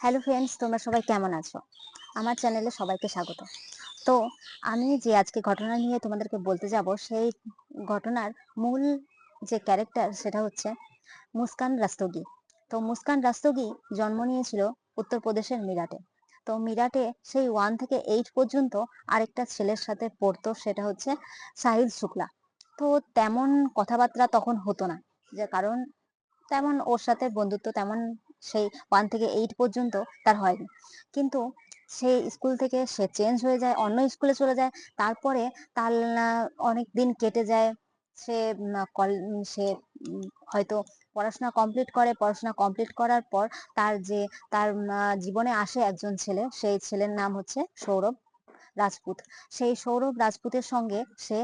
Hello friends তোমরা সবাই কেমন আছো? আমার চ্যানেলে সবাইকে স্বাগত। তো আমি যে আজকে ঘটনা নিয়ে তোমাদেরকে বলতে যাব, সেই ঘটনার মূল যে ক্যারেক্টার সেটা হচ্ছে মুস্কান রাস্তগি। তো মুস্কান রাস্তগি জন্ম নিয়েছিল উত্তরপ্রদেশের মিরাটে। তো মিরাটে সেই ওয়ান থেকে এইট পর্যন্ত আরেকটা ছেলের সাথে পড়তো, সেটা হচ্ছে সাহিদ শুক্লা। তো তেমন কথাবার্তা তখন হতো না, যে কারণ তেমন ওর সাথে বন্ধুত্ব তেমন সেই ওয়ান থেকে এইট পর্যন্ত তার হয়নি। কিন্তু সে স্কুল থেকে সে চেঞ্জ হয়ে যায়, অন্য স্কুলে চলে যায়, তারপরে তার অনেক দিন কেটে যায়। সে সে হয়তো পড়াশোনা কমপ্লিট করে, পড়াশোনা কমপ্লিট করার পর তার যে, তার জীবনে আসে একজন ছেলে, সেই ছেলের নাম হচ্ছে সৌরভ রাজপুত। সেই সৌরভ রাজপুতের সঙ্গে সে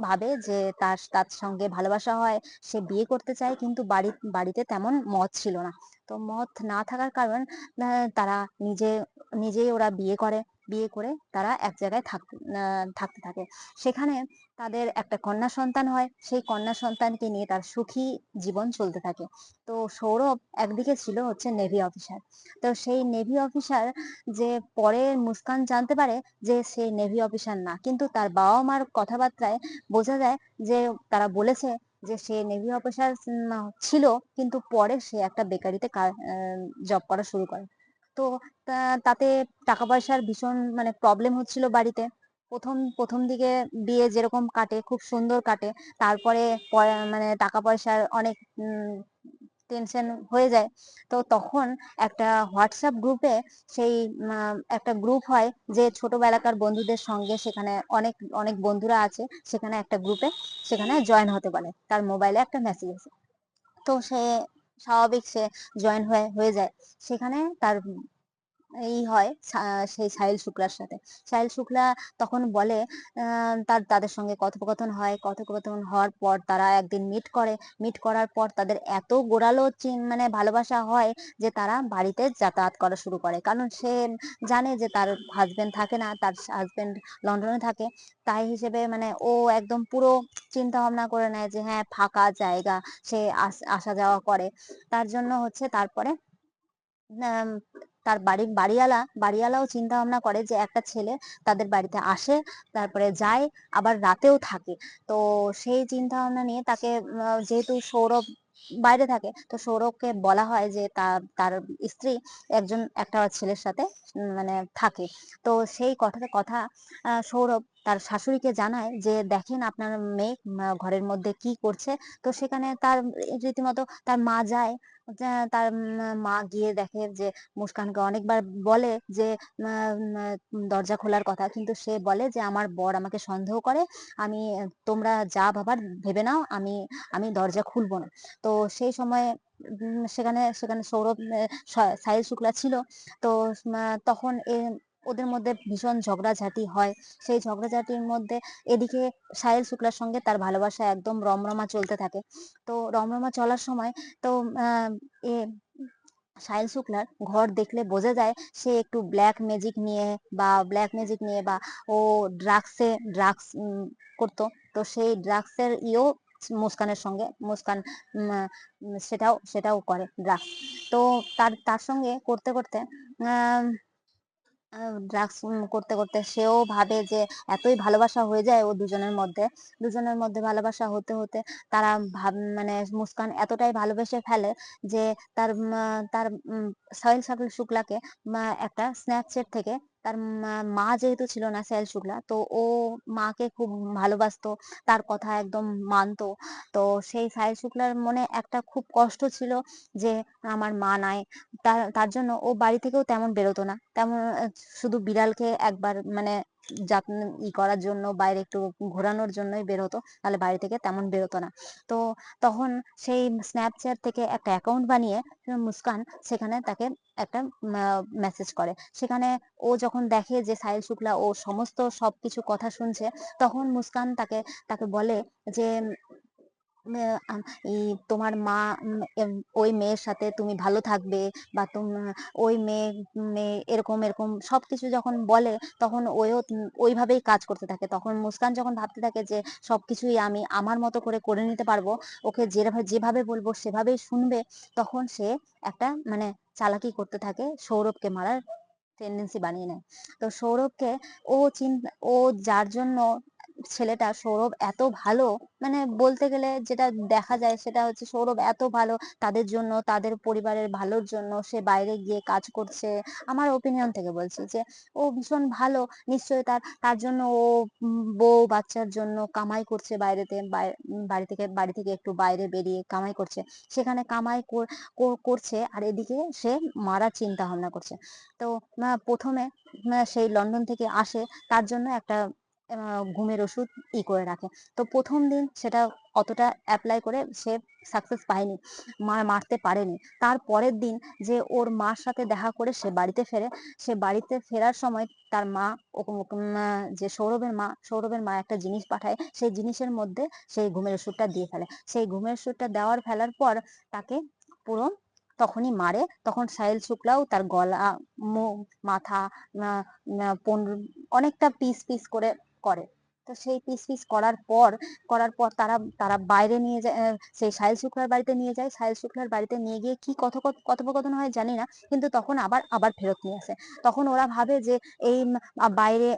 ভাবে যে তার তার সঙ্গে ভালোবাসা হয়, সে বিয়ে করতে চায় কিন্তু বাড়ি, বাড়িতে তেমন মত ছিল না। তো মত না থাকার কারণ তারা নিজে, নিজেই ওরা বিয়ে করে। বিয়ে করে তারা এক জায়গায় থাকতে থাকতে থাকে। সেখানে তাদের একটা কন্যা সন্তান হয়। সেই কন্যা সন্তানকে নিয়ে তার সুখী জীবন চলতে থাকে। তো সৌরভ একদিকে ছিল হচ্ছে নেভি অফিসার তো সেই নেভি অফিসার যে পরে মুস্কান জানতে পারে যে সে নেভি অফিসার না। কিন্তু তার বাবা মার কথাবার্তায় বোঝা যায় যে তারা বলেছে যে সে নেভি অফিসার ছিল। কিন্তু পরে সে একটা বেকারিতে জব করা শুরু করে। তো তাতে টাকা পয়সার ভীষণ মানে প্রবলেম হচ্ছিল বাড়িতে। প্রথম প্রথম দিকে বিয়ে যেরকম কাটে, খুব সুন্দর কাটে, তারপরে মানে টাকা পয়সার অনেক টেনশন হয়ে যায়। তো তখন একটা হোয়াটসঅ্যাপ গ্রুপে সেই একটা গ্রুপ হয় যে ছোটবেলাকার বন্ধুদের সঙ্গে সেখানে অনেক অনেক বন্ধুরা আছে, সেখানে একটা গ্রুপে সেখানে জয়েন হতে পারে। তার মোবাইলে একটা মেসেজ আসে। তো সে স্বাভাবিক সে জয়েন হয়ে হয়ে যায়। সেখানে তার এই হয় সেই সাহিল শুক্লার সাথে। সাহিল শুক্লা তখন বলে তার, তাদের সঙ্গে কথোপকথন হয়। কথোপকথন হওয়ার পর তারা একদিন মিট করে। মিট করার পর তাদের এত গোড়ালো মানে ভালোবাসা হয় যে তারা বাড়িতে যাতায়াত করা শুরু করে। কারণ সে জানে যে তার হাজবেন্ড থাকে না, তার হাজবেন্ড লন্ডনে থাকে। তাই হিসেবে মানে ও একদম পুরো চিন্তা ভাবনা করে নেয় যে হ্যাঁ ফাঁকা জায়গা, সে আসা যাওয়া করে। তার জন্য হচ্ছে তারপরে তার বাড়ির বাড়িওয়ালা, বাড়িওয়ালাও চিন্তা ভাবনা করে যে একটা ছেলে তাদের বাড়িতে আসে, তারপরে যায়, আবার রাতেও থাকে। তো সেই চিন্তা ভাবনা নিয়ে তাকে যেহেতু সৌরভ বাইরে থাকে, তো সৌরভকে বলা হয় যে তার তার স্ত্রী একজন, একটা ছেলের সাথে মানে থাকে। তো সেই কথাতে কথা সৌরভ তার শাশুড়িকে জানায় যে, দেখেন আপনার মেয়ে ঘরের মধ্যে কি করছে। তো সেখানে তার, রীতিমতো তার মা যায় তার মা গিয়ে দেখে যে, মুস্কানকে অনেকবার বলে যে দরজা খোলার কথা। কিন্তু সে বলে যে, আমার বর আমাকে সন্দেহ করে। আমি, তোমরা যা ভাবার ভেবে নাও, আমি আমি দরজা খুলবো না। তো সেই সময় সেখানে সেখানে সৌরভ সাহিল শুক্লা ছিল। তো তখন ওদের মধ্যে ভীষণ ঝগড়াঝাটি হয়। সেই ঝগড়াঝাটির মধ্যে এদিকে সাহিল শুক্লার সঙ্গে তার ভালোবাসা একদম রমরমা চলতে থাকে। তো রমরমা চলার সময় তো এ সাহিল শুক্লার ঘর দেখলে বোঝা যায় সে একটু ব্ল্যাক ম্যাজিক নিয়ে বা ব্ল্যাক ম্যাজিক নিয়ে বা ও ড্রাগসে ড্রাগস করতো। তো সেই ড্রাগসের ইয়েও মুস্কানের সঙ্গে, মুস্কান সেটাও সেটাও করে ড্রাগস তো তার তার সঙ্গে করতে করতে ড্রাগস করতে করতে সেও ভাবে যে এতই ভালোবাসা হয়ে যায় ও দুজনের মধ্যে। দুজনের মধ্যে ভালোবাসা হতে হতে তারা ভাব মানে মুস্কান এতটাই ভালোবেসে ফেলে যে তার তার সাহিল, সাকিল শুক্লাকে একটা স্ন্যাপচ্যাট থেকে তার মা যেহেতু ছিল না সাহিল শুক্লা, তো ও মাকে খুব ভালোবাসতো, তার কথা একদম মানতো। তো সেই সাহিল শুক্লার মনে একটা খুব কষ্ট ছিল যে আমার মা নাই, তার তার জন্য ও বাড়ি থেকেও তেমন বেরোতো না। তেমন শুধু বিড়ালকে একবার মানে যত্ন ই করার জন্য, বাইরে একটু ঘোরানোর জন্যই বের হতো, তাহলে বাইরে থেকে তেমন বেরোতো না। তো তখন সেই স্ন্যাপচ্যাট থেকে একটা অ্যাকাউন্ট বানিয়ে মুস্কান সেখানে তাকে একটা মেসেজ করে। সেখানে ও যখন দেখে যে সাহিল শুক্লা ও সমস্ত সবকিছু কথা শুনছে, তখন মুস্কান তাকে তাকে বলে যে তোমার মা ওই মেয়ের সাথে তুমি ভালো থাকবে বা তুমি, ওই মেয়ে মেয়ে এরকম এরকম সবকিছু যখন বলে তখন ওইও ওইভাবেই কাজ করতে থাকে। তখন মুস্কান যখন ভাবতে থাকে যে সবকিছুই আমি আমার মতো করে করে নিতে পারব, ওকে যেভাবে যেভাবে বলব সেভাবেই শুনবে, তখন সে একটা মানে চালাকি করতে থাকে, সৌরভকে মারার টেন্ডেন্সি বানিয়ে নেয়। তো সৌরভকে ও চিন্তা ও যার জন্য ছেলেটা সৌরভ এত ভালো? মানে বলতে গেলে যেটা দেখা যায় সেটা হচ্ছে সৌরভ এত ভালো তাদের জন্য, তাদের পরিবারের ভালোর জন্য, সে বাইরে গিয়ে কাজ করছে। আমার ওপিনিয়ন থেকে বলছি যে, ও ভীষণ ভালো। নিশ্চয়ই তার তার জন্য ও বউ বাচ্চার জন্য কামাই করছে বাইরেতে বাড়ি থেকে বাড়ি থেকে একটু বাইরে বেরিয়ে কামাই করছে। সেখানে কামাই কর- কর- করছে আর এদিকে সে মারার চিন্তা ভাবনা করছে। তো প্রথমে সেই লন্ডন থেকে আসে। তার জন্য একটা ঘুমের ওষুধ ই করে রাখে। তো প্রথম দিন সেটা অতটা অ্যাপ্লাই করে সে সাকসেস পায়নি, মা মারতে পারেনি। তার পরের দিন যে ওর মার সাথে দেখা করে সে বাড়িতে ফেরে, সে বাড়িতে ফেরার সময় তার মা যে সৌরভের মা সৌরভের মা একটা জিনিস পাঠায়, সেই জিনিসের মধ্যে সেই ঘুমের ওষুধটা দিয়ে ফেলে। সেই ঘুমের ওষুধটা দেওয়ার ফেলার পর তাকে পুরো তখনই মারে, তখন সাহিল শুক্লাও তার গলা মুখ মাথা অনেকটা পিস পিস করে করে। তো সেই পিস পিস করার পর করার পর তারা তারা বাইরে নিয়ে যায় সেই সাহিল শুক্লার বাড়িতে নিয়ে যায়। সাহিল শুক্লার বাড়িতে নিয়ে গিয়ে কি কথ কথোপকথন হয় জানি না, কিন্তু তখন আবার আবার ফেরত নিয়ে আসে। তখন ওরা ভাবে যে এই বাইরে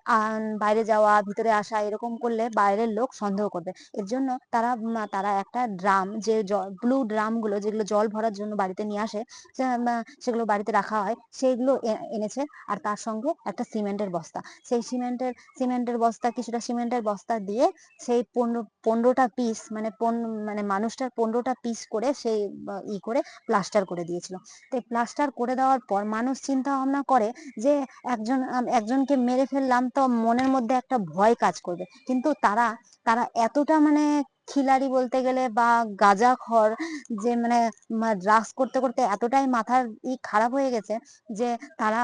বাইরে যাওয়া, ভিতরে আসা এরকম করলে বাইরের লোক সন্দেহ করবে। এর জন্য তারা তারা একটা ড্রাম, যে ব্লু ড্রামগুলো যেগুলো জল ভরার জন্য বাড়িতে নিয়ে আসে সেগুলো বাড়িতে রাখা হয়, সেইগুলো এনেছে। আর তার সঙ্গে একটা সিমেন্টের বস্তা। সেই সিমেন্টের সিমেন্টের বস্তা কিছুটা সিমেন্টের বস্তা দিয়ে সেই পনেরো, পনেরোটা পিস মানে মানে মানুষটার পনেরোটা পিস করে সেই ই করে প্লাস্টার করে দিয়েছিল। তো প্লাস্টার করে দেওয়ার পর মানুষ চিন্তা ভাবনা করে যে একজন একজনকে মেরে ফেললাম তো মনের মধ্যে একটা ভয় কাজ করবে। কিন্তু তারা তারা এতটা মানে খিলাড়ি বলতে গেলে বা গাঁজাখর যে মানে ড্রাগস করতে করতে এতটাই মাথার ই খারাপ হয়ে গেছে যে তারা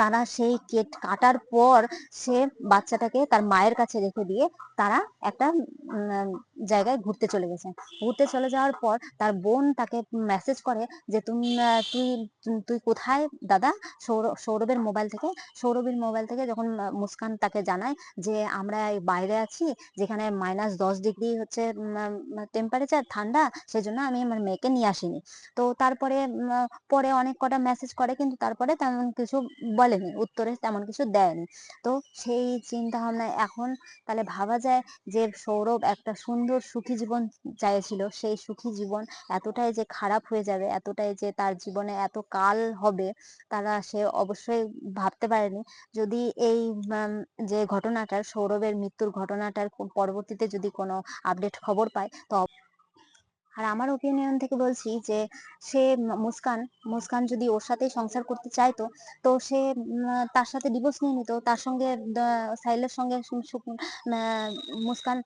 তারা সেই কেট কাটার পর সে বাচ্চাটাকে তার মায়ের কাছে রেখে দিয়ে তারা একটা জায়গায় ঘুরতে চলে গেছে। ঘুরতে চলে যাওয়ার পর তার বোন তাকে মেসেজ করে যে, তুমি তুই তুই কোথায় দাদা? সৌরভের মোবাইল থেকে। সৌরভের মোবাইল থেকে যখন মুস্কান তাকে জানায় যে, আমরা বাইরে আছি, যেখানে মাইনাস দশ ডিগ্রি হচ্ছে টেম্পারেচার ঠান্ডা, সেজন্য আমি আমার মেয়েকে নিয়ে আসিনি। তো তারপরে পরে অনেক কটা মেসেজ করে, কিন্তু তারপরে তেমন কিছু বলেনি, উত্তরে তেমন কিছু দেয়নি। তো সেই চিন্তা ভাবনায় এখন তাহলে ভাবা যায় যে সৌরভ একটা সুন্দর সুখী জীবন চাইছিল, সেই সুখী জীবন এতটাই যে খারাপ হয়ে যাবে, এতটাই যে তার জীবনে এত কাল হবে, তারা সে অবশ্যই ভাবতে পারেনি। যদি এই যে ঘটনাটার, সৌরভের মৃত্যুর ঘটনাটার পরবর্তীতে যদি কোনো আপডেট খবর পায়, তো আর আমার ওপিনিয়ন থেকে বলছি যে সে মুস্কান মুস্কান যদি ওর সাথেই সংসার করতে চাইতো তো সে তার সাথে ডিভোর্স নিয়ে নিত তার সঙ্গে আহ, সাহিলের সঙ্গে মুস্কান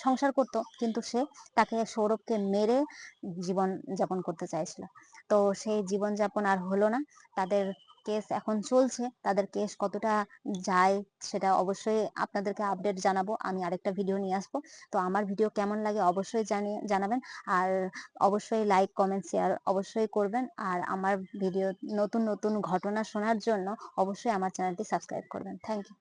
সংসার করত কিন্তু সে তাকে সৌরভকে মেরে জীবন যাপন করতে চাইছিল। তো সেই জীবন যাপন আর হলো না তাদের কেস এখন চলছে, তাদের কেস কতটা যায় সেটা অবশ্যই আপনাদেরকে আপডেট জানাব। আমি আরেকটা ভিডিও নিয়ে আসব। তো আমার ভিডিও কেমন লাগে অবশ্যই জানিয়ে, জানাবেন। আর অবশ্যই লাইক কমেন্ট শেয়ার অবশ্যই করবেন। আর আমার ভিডিও নতুন নতুন ঘটনা শোনার জন্য অবশ্যই আমার চ্যানেলটি সাবস্ক্রাইব করবেন। Thank you